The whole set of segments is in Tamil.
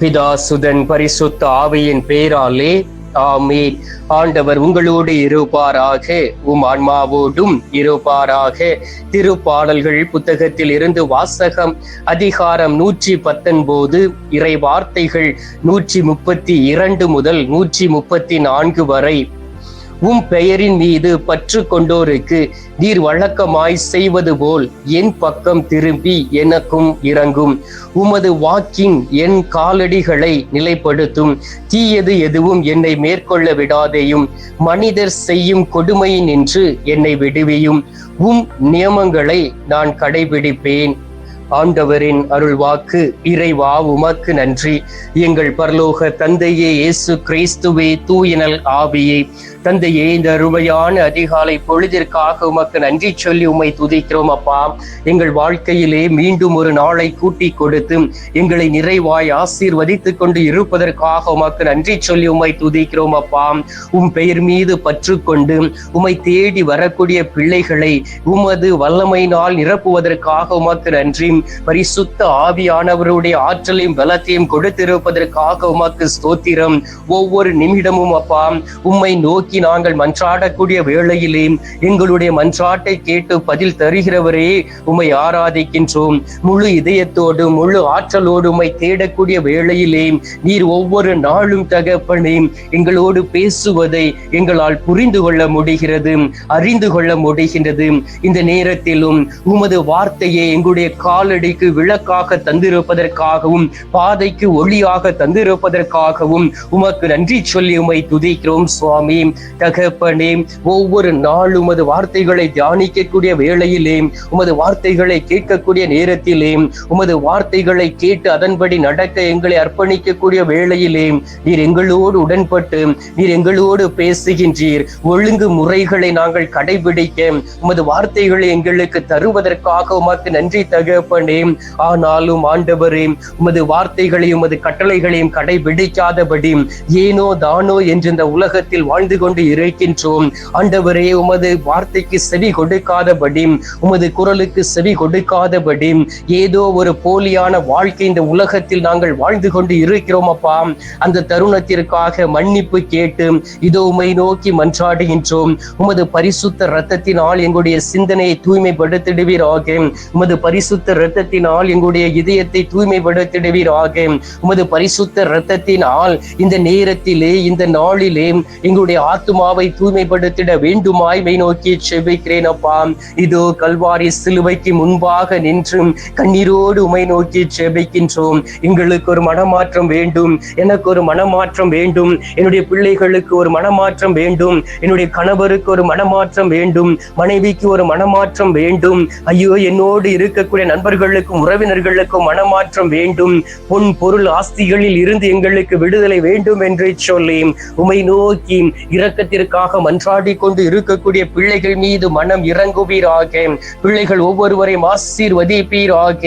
பிதா சுதன் பரிசுத்த ஆவியின் பெயராலே ஆமீன். ஆண்டவர் உங்களோடு இருப்பாராக உம் ஆன்மாவோடும் இருப்பாராக. திருப்பாடல்கள் புத்தகத்தில் இருந்து வாசகம் அதிகாரம் நூற்றி பத்தொன்பது இறை வார்த்தைகள் நூற்றி முப்பத்தி இரண்டு முதல் நூற்றி முப்பத்தி நான்கு வரை. உம் பெயரின் மீது பற்று கொண்டோருக்கு நீர் வழக்கமாய் செய்வது போல் என் பக்கம் திரும்பி எனக்கும் இறங்கும். உமது வாக்கின் என் காலடிகளை நிலைப்படுத்தும். தீயது எதுவும் என்னை மேற்கொள்ள விடாதேயும். மனிதர் செய்யும் கொடுமையினின்று என்னை விடுவியும். உம் நியமங்களை நான் கடைபிடிப்பேன். ஆண்டவரின் அருள் வாக்கு இறைவா உமக்கு நன்றி. எங்கள் பரலோக தந்தையே இயேசு கிறிஸ்துவே தூயனல் ஆவியே. தந்தையே இந்த அருமையான அதிகாலை பொழுதிற்காக உமக்கு நன்றி சொல்லி உம்மை துதிக்கிறோம் அப்பா. எங்கள் வாழ்க்கையிலே மீண்டும் ஒரு நாளை கூட்டி கொடுத்து எங்களை நிறைவாய் ஆசீர்வதித்துக் கொண்டு இருப்பதற்காக உமக்கு நன்றி சொல்லி உம்மை துதிக்கிறோம் அப்பா. உம் பெயர் மீது பற்று கொண்டு உம்மை தேடி வரக்கூடிய பிள்ளைகளை உமது வல்லமையினால் நிரப்புவதற்காக உமக்கு நன்றி. பரிசுத்த ஆவியானவருடைய ஆற்றலையும் பலத்தையும் கொடுத்திருப்பதற்காக உமக்கு ஸ்தோத்திரம். ஒவ்வொரு நிமிடமும் அப்பா உம்மை நோக்கி நோக்கி நாங்கள் மன்றாடக்கூடிய வேளையிலேயும் எங்களுடைய மன்றாட்டை கேட்டு பதில் தருகிறவரே உமை ஆராதிக்கின்றோம். முழு இதயத்தோடு முழு ஆற்றலோடு உமை தேடக்கூடிய வேளையிலேயும் நீர் ஒவ்வொரு நாளும் தகப்பனையும் எங்களோடு பேசுவதை எங்களால் புரிந்து கொள்ள முடிகிறது அறிந்து கொள்ள முடிகின்றது. இந்த நேரத்திலும் உமது வார்த்தையை எங்களுடைய காலடிக்கு விளக்காக தந்திருப்பதற்காகவும் பாதைக்கு ஒளியாக தந்திருப்பதற்காகவும் உமக்கு நன்றி சொல்லி உமை துதிக்கிறோம் சுவாமி. தகப்பனே ஒவ்வொரு நாளும் உமது வார்த்தைகளை தியானிக்கக்கூடிய வேளையிலே உமது வார்த்தைகளை கேட்கக்கூடிய நேரத்திலே உமது வார்த்தைகளை கேட்டு அதன்படி நடக்க எங்களை அர்ப்பணிக்கக்கூடிய வேளையிலே நீர் எங்களோடு உடன்பட்டு நீர் எங்களோடு பேசுகின்றீர். ஒழுங்கு முறைகளை நாங்கள் கடைபிடிக்க உமது வார்த்தைகளை எங்களுக்கு தருவதற்காக உமக்கு நன்றி தகப்பனே. ஆனாலும் ஆண்டவரே உமது வார்த்தைகளையும் உமது கட்டளைகளையும் கடைபிடிக்காதபடி ஏனோ தானோ என்று இந்த உலகத்தில் வாழ்ந்து கொண்டு கொண்டு இருக்கின்றோம். ஆண்டவரே உமது வார்த்தைக்கு செவி கொடுக்காதபடி உமது குரலுக்கு செவி கொடுக்காதபடி ஏதோ ஒரு போலியான வாழ்க்கை இந்த உலகத்தில் நாங்கள் வாழ்ந்து கொண்டு இருக்கிறோம் அப்பா. அந்த தருணத்திற்காக மன்னிப்பு கேட்டு இதோ உமை நோக்கி மன்றாடுகின்றோம். உமது பரிசுத்த இரத்தத்தினால் எங்களுடைய சிந்தனையை தூய்மைப்படுத்திடுவீராக. உமது பரிசுத்த இரத்தத்தினால் எங்களுடைய இதயத்தை தூய்மைப்படுத்திடுவீராக. உமது பரிசுத்த இரத்தத்தினால் இந்த நேரத்திலே இந்த நாளிலே எங்களுடைய ஆத்துமாவை தூய்மைப்படுத்திட வேண்டுமாய் மெய் நோக்கி செபிக்கிறேன் அப்பா. இதோ கல்வாரி சிலுவைக்கு முன்பாக நின்றும். கண்ணீரோடு உமை நோக்கி செபிக்கின்றோம் எங்களுக்கு ஒரு மனமாற்றம் வேண்டும். எனக்கு ஒரு மனமாற்றம் வேண்டும். என்னுடைய பிள்ளைகளுக்கு ஒரு மனமாற்றம் வேண்டும். என்னுடைய கணவருக்கு ஒரு மனமாற்றம் வேண்டும். மனைவிக்கு ஒரு மனமாற்றம் வேண்டும். ஐயோ என்னோடு இருக்கக்கூடிய நண்பர்களுக்கும் உறவினர்களுக்கும் மனமாற்றம் வேண்டும். பொன் பொருள் ஆஸ்திகளில் இருந்து எங்களுக்கு விடுதலை வேண்டும் என்று சொல்லி உமை நோக்கி இரக்கத்திற்காக மன்றாடி கொண்டு இருக்கக்கூடிய பிள்ளைகள் மீது மனம் இறங்குவீராக. பிள்ளைகள் ஒவ்வொருவரையும் ஆசீர்வதிப்பீராக.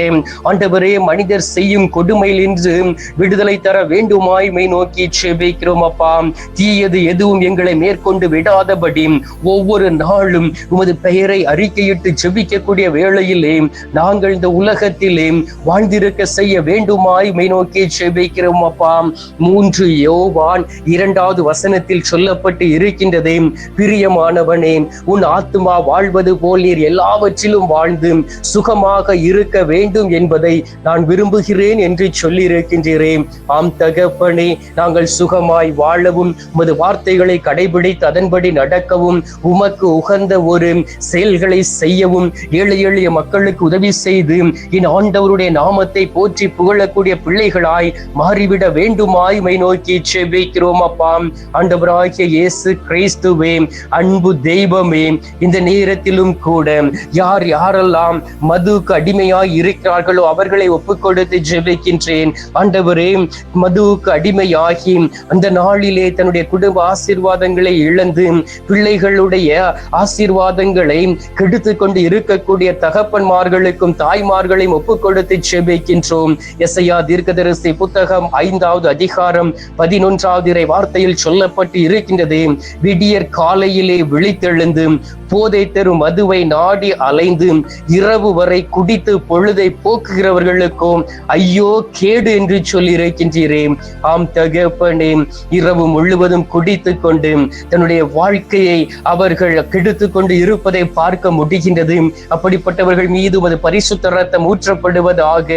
ஆண்டவரே மனிதர் செய்யும் கொடுமையில் இன்று விடுதலை தர வேண்டுமாய் மை நோக்கி செபிக்கிறோம் அப்பா. தீயது எதுவும் எங்களை மேற்கொண்டு விடாதபடி ஒவ்வொரு நாளும் உமது பெயரை அறிக்கையிட்டு செபிக்கக்கூடிய வேளையிலே நாங்கள் இந்த உலகத்திலே வாழ்ந்திருக்க செய்ய வேண்டுமாய் மை நோக்கி செபிக்கிறோம் அப்பா. மூன்று யோவான் இரண்டாவது வசனத்தில் சொல்லப்பட்டு இருக்கின்றதே பிரியமானவனே உன் ஆத்மா வாழ்வது போல் நீர் எல்லாவற்றிலும் வாழ்ந்து சுகமாக இருக்க வேண்டும் என்பதை நான் விரும்புகிறேன் என்று சொல்லி இருக்கின்றேன் ஆம் தகப்பனே நாங்கள் சுகமாய் வாழவும் உமது வார்த்தைகளை கடைபிடித்து அதன்படி நடக்கவும் உமக்கு உகந்த ஒரு செயல்களை செய்யவும் ஏழை எளிய மக்களுக்கு உதவி செய்து என் ஆண்டவருடைய நாமத்தை போற்றி புகழக்கூடிய பிள்ளைகளாய் மாறிவிட வேண்டுமாய் மை நோக்கி செபிக்கிறோம் அப்பாம் ஆண்டவராகிய இயேசு கிறிஸ்துவே அன்பு தெய்வமே இந்த நேரத்திலும் கூட யார் யாரெல்லாம் மதுவுக்கு அடிமையாய் இருக்கிறார்களோ அவர்களை ஒப்புக்கொடுத்து ஜெபிக்கின்றேன். ஆண்டவரே மதுவுக்கு அடிமையாகி அந்த நாளிலே தன்னுடைய குடும்ப ஆசீர்வாதங்களை இழந்து பிள்ளைகளுடைய ஆசீர்வாதங்களை கெடுத்து கொண்டு இருக்கக்கூடிய தகப்பன்மார்களுக்கும் தாய்மார்களையும் ஒப்புக்கொடுத்து ஜெபிக்கின்றோம். எஸ்ஐயா தீர்க்கதரிசி புத்தகம் ஐந்தாவது அதிகாரம் பதினொன்றாவது இறை வார்த்தையில் சொல்லப்பட்டு இருக்கின்றது. விடியற் காலையிலே விழித்தெழுந்து போதை தரும் மதுவை நாடி அலைந்து இரவு வரை குடித்து பொழுதை போக்குகிறவர்களுக்கும் ஐயோ கேடு என்று சொல்லி இருக்கின்றீரே. ஆம் தகப்பனே இரவு முழுவதும் குடித்து கொண்டு தன்னுடைய வாழ்க்கையை அவர்கள் கெடுத்து கொண்டு இருப்பதை பார்க்க முடிகின்றது. அப்படிப்பட்டவர்கள் மீது அது பரிசுத்த ரத்தம் ஊற்றப்படுவதாக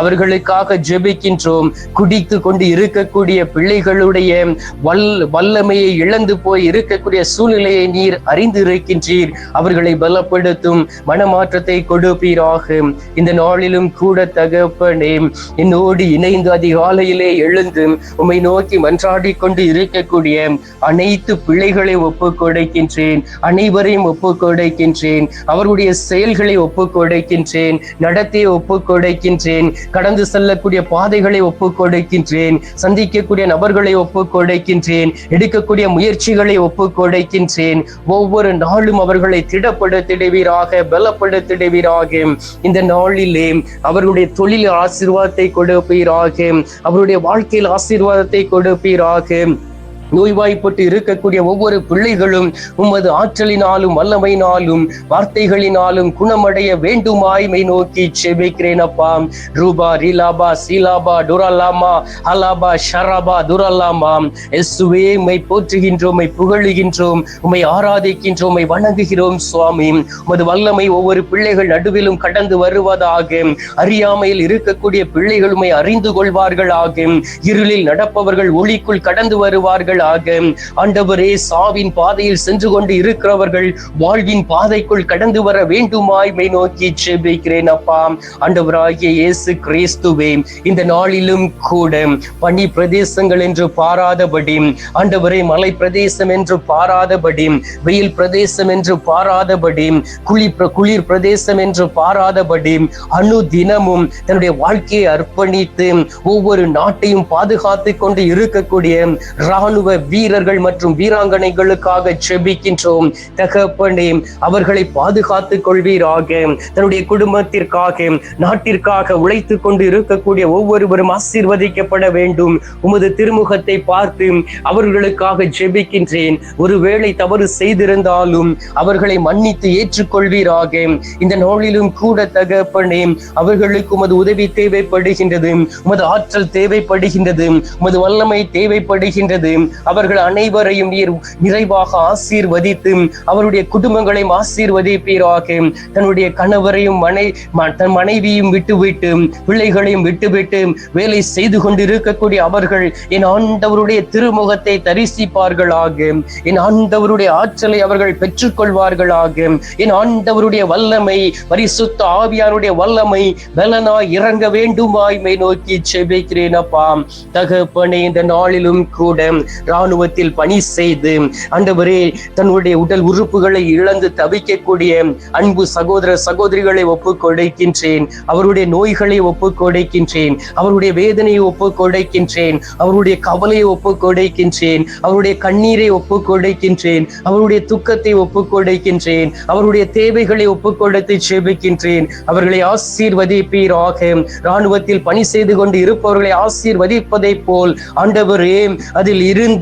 அவர்களுக்காக ஜெபிக்கின்றோம். குடித்து கொண்டு இருக்கக்கூடிய பிள்ளைகளுடைய வல் வல்லமையை இழந்து போய் இருக்கக்கூடிய சூழ்நிலையை நீர் அறிந்து இருக்கின்றீர் அவர்களை பலப்படுத்தும். மனமாற்றத்தை கொடுப்பீராக. இந்த நாளிலும் கூட தகப்பனே என்னோடு இணைந்து அதிகாலையிலே எழுந்து உம்மை நோக்கி மன்றாடி கொண்டு இருக்கக்கூடிய அனைத்து பிள்ளைகளை ஒப்பு கொடுக்கின்றேன். அனைவரையும் ஒப்பு கொடுக்கின்றேன். அவருடைய செயல்களை ஒப்பு கொடுக்கின்றேன். நடத்தையை ஒப்பு கொடுக்கின்றேன். கடந்து செல்லக்கூடிய பாதைகளை ஒப்பு கொடுக்கின்றேன். சந்திக்கக்கூடிய நபர்களை ஒப்பு கொடுக்கின்றேன். எடுக்கக்கூடிய முயற்சிகளை ஒப்பு கொடுக்கின்றேன். ஒவ்வொரு நாளும் அவர்களை திடப்படுத்திடுவீராக பலப்படுத்திடுவீராக இந்த நாளிலே அவர்களுடைய தொழில் ஆசீர்வாதத்தை கொடுப்பீராக. அவருடைய வாழ்க்கையில் ஆசீர்வாதத்தை கொடுப்பீராக. நோய்வாய்ப்பட்டு இருக்கக்கூடிய ஒவ்வொரு பிள்ளைகளும் உமது ஆற்றலினாலும் வல்லமையினாலும் வார்த்தைகளினாலும் குணமடைய வேண்டுமாய்மை நோக்கி செபிக்கிறேன் அப்பா. ரூபா ரீலாபா சீலாபா டுரலாமா அலாபா ஷராபா துரலாமா எஸ்வே உம்மை போற்றுகின்றோம் உம்மை புகழுகின்றோம் உம்மை ஆராதிக்கின்றோம் உம்மை வணங்குகிறோம் சுவாமி. உமது வல்லமை ஒவ்வொரு பிள்ளைகள் நடுவிலும் கடந்து வருவதாக. அறியாமையில் இருக்கக்கூடிய பிள்ளைகள் உம்மை அறிந்து கொள்வார்களாக. இருளில் நடப்பவர்கள் ஒளிக்குள் கடந்து வருவார்கள் ஆக ஆண்டவரே சாவின் பாதையில் சென்று கொண்டு இருக்கிறவர்கள் வாழ்வின் பாதைக்குள் கடந்து வர வேண்டுமாய் மை நோக்கி செபிக்கிறேன் அப்பா. ஆண்டவராகிய இயேசு கிறிஸ்துவே இந்த நாளிலும் கூட பனி பிரதேசங்கள் என்று பாராதபடி ஆண்டவரே மலை பிரதேசம் என்று பாராதபடி வெயில் பிரதேசம் என்று பாராதபடி குளிர் குளிர் பிரதேசம் என்று பாராதபடி அணு தினமும் தன்னுடைய வாழ்க்கையை அர்ப்பணித்து ஒவ்வொரு நாட்டையும் பாதுகாத்து கொண்டு இருக்கக்கூடிய இராணுவ ராணுவ வீரர்கள் மற்றும் வீராங்கனைகளுக்காக செபிக்கின்றோம். தகப்பனே அவர்களை பாதுகாத்துக் கொள்வீராக. தன்னுடைய குடும்பத்திற்காக நாட்டிற்காக உழைத்து கொண்டு இருக்கக்கூடிய ஒவ்வொருவரும் ஆசீர்வதிக்கப்பட வேண்டும். உமது திருமுகத்தை பார்த்து அவர்களுக்காக ஜெபிக்கின்றேன் ஒருவேளை தவறு செய்திருந்தாலும் அவர்களை மன்னித்து ஏற்றுக்கொள்வீராக. இந்த நாளிலும் கூட தகப்பனே அவர்களுக்கு உமது உதவி தேவைப்படுகின்றது. உமது ஆற்றல் தேவைப்படுகின்றது. உமது வல்லமை தேவைப்படுகின்றது. அவர்கள் அனைவரையும் நீர் நிறைவாக ஆசீர்வதித்து அவருடைய குடும்பங்களையும் ஆசீர்வதிப்பீராக. தன்னுடைய கணவரையும் மனை ம- தன் மனைவியும் விட்டுவிட்டு பிள்ளைகளையும் விட்டுவிட்டு வேலை செய்து கொண்டிருக்கக்கூடிய அவர்கள் என் ஆண்டவருடைய திருமுகத்தை தரிசிப்பார்களாக. என் ஆண்டவருடைய ஆற்றலை அவர்கள் பெற்றுக்கொள்வார்களாக. என் ஆண்டவருடைய வல்லமை பரிசுத்த ஆவியாருடைய வல்லமை பலனாய் இறங்க வேண்டுமாய்மை நோக்கி செபிக்கிறேன் அப்பா. தகப்பனே இந்த நாளிலும் கூட ராணுவத்தில் பணி செய்து ஆண்டவரே தன்னுடைய உடல் உறுப்புகளை இழந்து தவிக்கக்கூடிய அன்பு சகோதர சகோதரிகளை ஒப்பு கொடுக்கின்றேன். அவருடைய நோய்களை ஒப்பு கொடுக்கின்றேன். அவருடைய வேதனையை ஒப்புக் கொடுக்கின்றேன். அவருடைய கவலையை ஒப்பு கொடுக்கின்றேன். அவருடைய கண்ணீரை ஒப்பு கொடுக்கின்றேன். அவருடைய துக்கத்தை ஒப்பு கொடுக்கின்றேன். அவருடைய தேவைகளை ஒப்பு கொடுத்து செபிக்கின்றேன் அவர்களை ஆசீர்வதிப்பீராக. ராணுவத்தில் பணி செய்து கொண்டு இருப்பவர்களை ஆசீர்வதிப்பதை போல் ஆண்டவரே அதில் இருந்து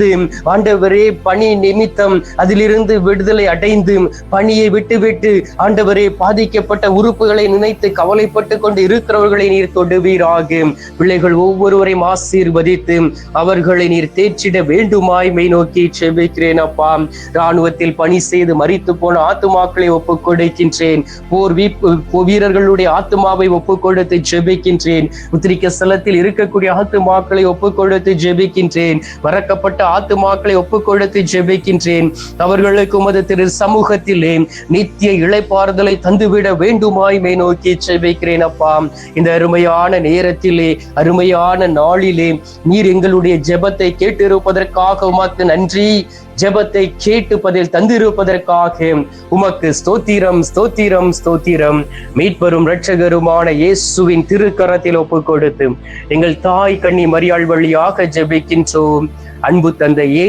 ஆண்டவரே பணி நிமித்தம் அதிலிருந்து விடுதலை அடைந்து பணியை விட்டுவிட்டு ஆண்டவரே பாதிக்கப்பட்ட உறுப்புகளை நினைத்து கவலைப்பட்டு கொண்டு இருக்கிறவர்களை நீர் தொடுவீராக. பிள்ளைகள் ஒவ்வொருவரையும் ஆசீர்வதித்து அவர்களை நீர் தேற்றிட வேண்டுமாய் மெய் நோக்கி செவிக்கிறேன் அப்பா. ராணுவத்தில் பணி செய்து மறித்து போன ஆத்துமாக்களை ஒப்புக் கொடுக்கின்றேன் போர் வீரர்களுடைய ஆத்துமாவை ஒப்புக் கொடுத்து ஜெபிக்கின்றேன் உத்திரிக்க ஸ்தலத்தில் இருக்கக்கூடிய ஆத்துமாக்களை ஒப்புக் கொடுத்து ஜெபிக்கின்றேன் மறக்கப்பட்ட ஆத்துமாக்களை ஒப்புக்கொடுத்து ஜெபிக்கின்றேன். அவர்களுக்கு உமது திரு சமூகத்திலே நித்திய இழைப்பாறுதலை தந்துவிட வேண்டுமாய் மே நோக்கி ஜெபிக்கிறேன் அப்பா. இந்த அருமையான நேரத்திலே அருமையான நாளிலே நீர் எங்களுடைய ஜெபத்தை கேட்டிருப்பதற்காக உமக்கு நன்றி. ஜெபத்தை கேட்டு பதில் தந்திருப்பதற்காக உமக்கு ஸ்தோத்திரம் ஸ்தோத்திரம் ஸ்தோத்திரம். மீட்பெரும் இரட்சகருமான இயேசுவின் திருக்கரத்தில் ஒப்புக் கொடுத்து எங்கள் தாய் கண்ணி மரியாள் வழியாக ஜெபிக்கின்றோம். அன்பு தந்தையே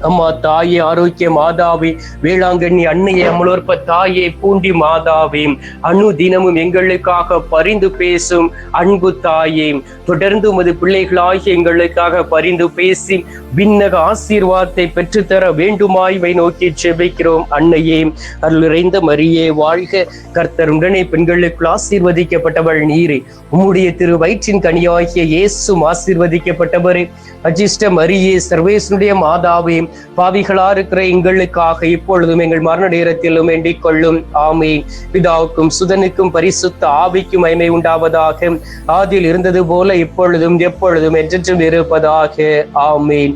அம்மா தாயே ஆரோக்கிய மாதாவே வேளாங்கண்ணி அன்னையே அமலோற்ப தாயே பூண்டி மாதாவே அணு தினமும் எங்களுக்காக பரிந்து பேசும் அன்பு தாயே. தொடர்ந்து உமது பிள்ளைகளாகி எங்களுக்காக பரிந்து பேசி விண்ணக ஆசீர்வாதத்தை பெற்றுத்தர வேண்டுமாய்வை நோக்கி செபிக்கிறோம். அன்னையே அருள் மரியே வாழ்க. கர்த்தர் உடனே பெண்களுக்குள் ஆசீர்வதிக்கப்பட்டவள் நீரே. உம்முடைய திரு வயிற்றின் கனியாகிய இயேசும் ஆசீர்வதிக்கப்பட்டவரே. அஜிஷ்ட மரியே சர்வேசனுடைய மாதாவே பாவிகளா இருக்கிற எங்களுக்காக இப்பொழுதும் எங்கள் மரண நேரத்திலும் வேண்டிக் கொள்ளும். ஆமே பிதாவுக்கும் சுதனுக்கும் பரிசுத்த ஆவிக்கும் மைமை உண்டாவதாக. ஆதியில் இருந்தது போல இப்பொழுதும் எப்பொழுதும் என்றென்றும் இருப்பதாக. ஆமேன்.